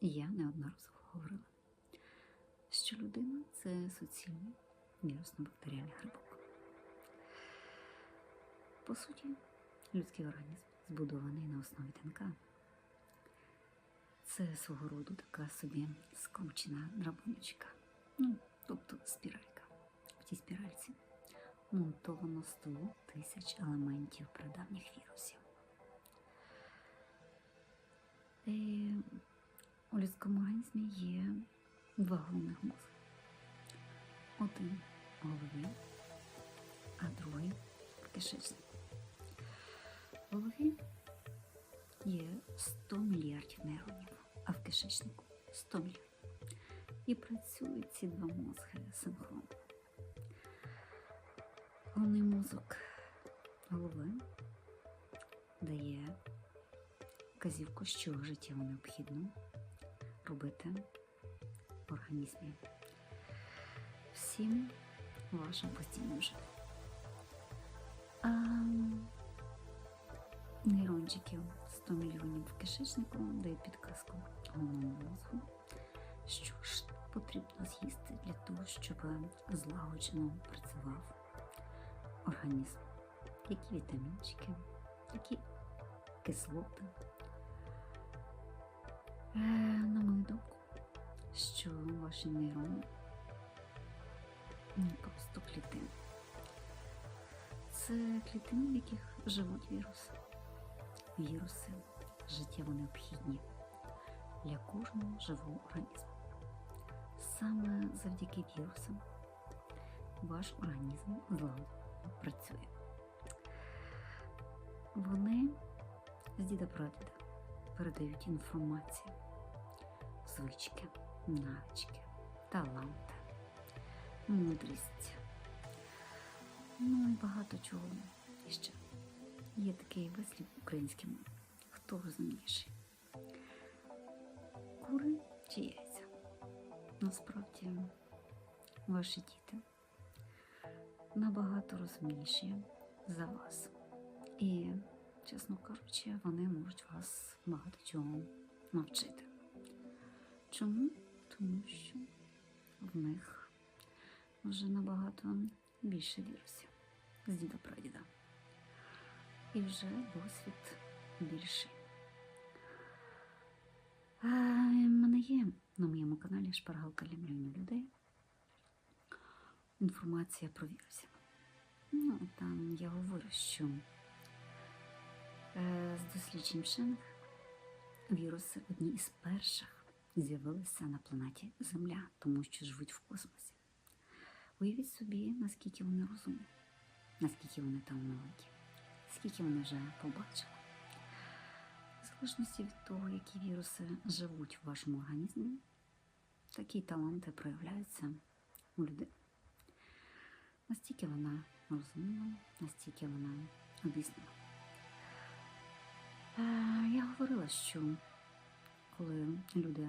я неодноразово говорила, що людина це суцільний вірусно-бактеріальний грибок. По суті, людський організм збудований на основі ДНК. Це свого роду така собі скручена драбуночка, ну, тобто спіралька. В тій спіральці монтовано 100 тисяч елементів прадавніх вірусів. І у людському організмі є два головних мозки. Один в голові, а другий в кишечнику. Є 100 мільярдів нейронів, а в кишечнику 100 мільйонів. І працюють ці два мозги синхронно. Головний мозок голови дає вказівку, що життєво необхідно робити в організмі всім вашим постійним життям. Нейрончиків 100 мільйонів в кишечнику дають підказку головному мозку, що ж потрібно з'їсти для того, щоб злагоджено працював організм. Які вітамінчики, які кислоти. Е, на мою думку, що ваші нейрони не просто клітини. Це клітини, в яких живуть віруси. Віруси життєво необхідні для кожного живого організму. Саме завдяки вірусам ваш організм злагоджено працює. Вони з діда прадіда передають інформацію, звички, навички, таланти, мудрість. Ну і багато чого ще. Є такий вислів українським. Хто розумніший? Кури чи яйця? Насправді ваші діти набагато розумніші за вас. І, чесно кажучи, вони можуть вас багато чого навчити. Чому? Тому що в них вже набагато більше вірусів з діда прадіда. І вже досвід більший. В мене є на моєму каналі Шпаргалка для людей. Інформація про вірусів. Ну, там я говорю, що досліджень вчених віруси одні із перших з'явилися на планеті Земля, тому що живуть в космосі. Уявіть собі, наскільки вони розумні, наскільки вони там маленькі, скільки вони вже побачили. В залежності від того, які віруси живуть в вашому організмі, такі таланти проявляються у людини. Настільки вона розумна, настільки вона обізнана. Е, Я говорила, що коли люди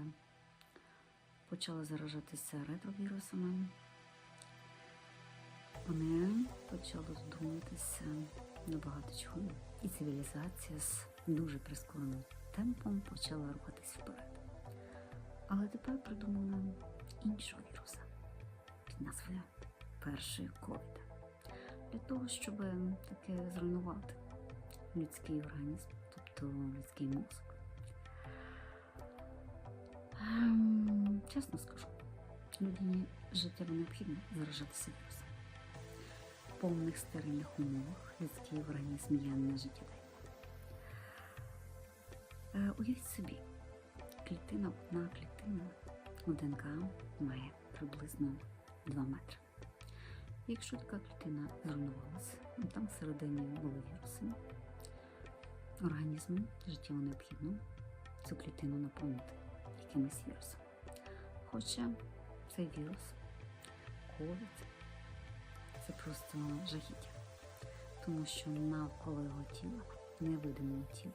почали заражатися ретровірусами, вони почали задумуватися на багато чого. І цивілізація з дуже прискореним темпом почала рухатись вперед. Але тепер придумали іншого віруса під назвою першої ковіда. Для того, щоб таки зруйнувати людський організм, тобто людський мозок. Ем, Чесно скажу, людині життєво необхідно заражатися вірусом. В повних стерильних умовах людський організм є нежиттєдайним. Е, Уявіть собі, клітина, одна клітина у ДНК має приблизно 2 метри. Якщо така клітина зруйнувалася, ну, там всередині були віруси, організму життєво необхідно цю клітину наповнити якимось вірусом. Хоча цей вірус, ковід, це просто жахіття, тому що навколо його тіла, невидимого тіла,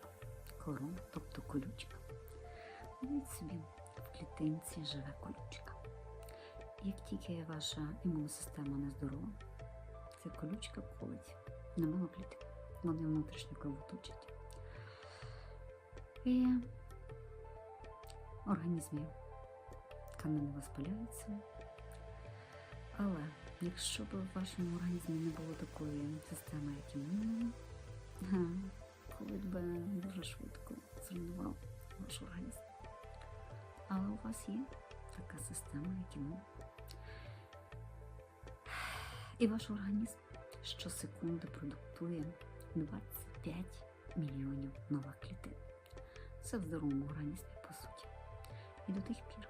корона, тобто колючка. Уявіть собі, в клітинці живе колючка. Як тільки ваша імунна система нездорова, ця колючка колить на малоклітин. Вони внутрішньо кровоточать. І організмі тканини воспаляються. Але якщо б в вашому організмі не було такої системи, як імунна, ковід би дуже швидко зруйнував ваш організм. Але у вас є така система, як імунна. І ваш організм щосекунди продуктує 25 мільйонів нових клітин. Це в здоровому організмі, по суті. І до тих пір,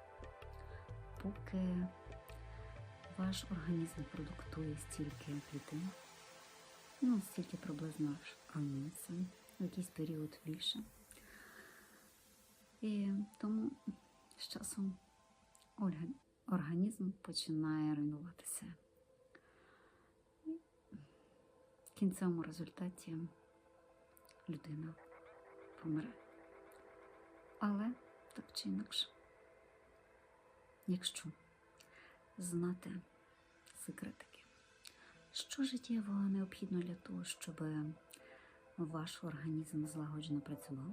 поки ваш організм продуктує стільки клітин, ну, стільки приблизно руйнується, в якийсь період більше. І тому з часом організм починає руйнуватися. В кінцевому результаті людина помре. Але так чи інакше, якщо знати секретики, що життєво необхідно для того, щоб ваш організм злагоджено працював,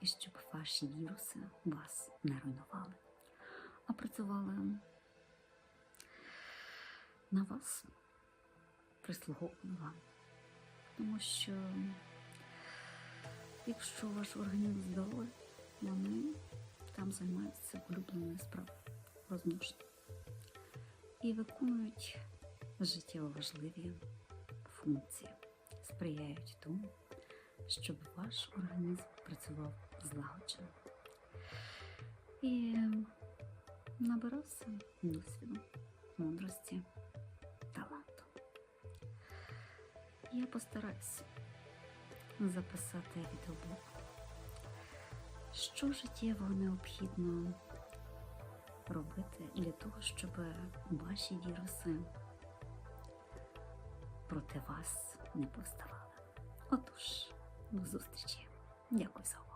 і щоб ваші віруси вас не руйнували, а працювали на вас, прислуговували вам. Тому що якщо ваш організм здоровий, вони там займаються улюбленою справою розмноження і виконують життєво важливі функції, сприяють тому, щоб ваш організм працював злагоджено. І набирався досвіду, мудрості, таланту. Я постараюся записати відеоблог, що життєво необхідно робити для того, щоб ваші віруси проти вас не повставали. Отож, до зустрічі. Дякую за увагу.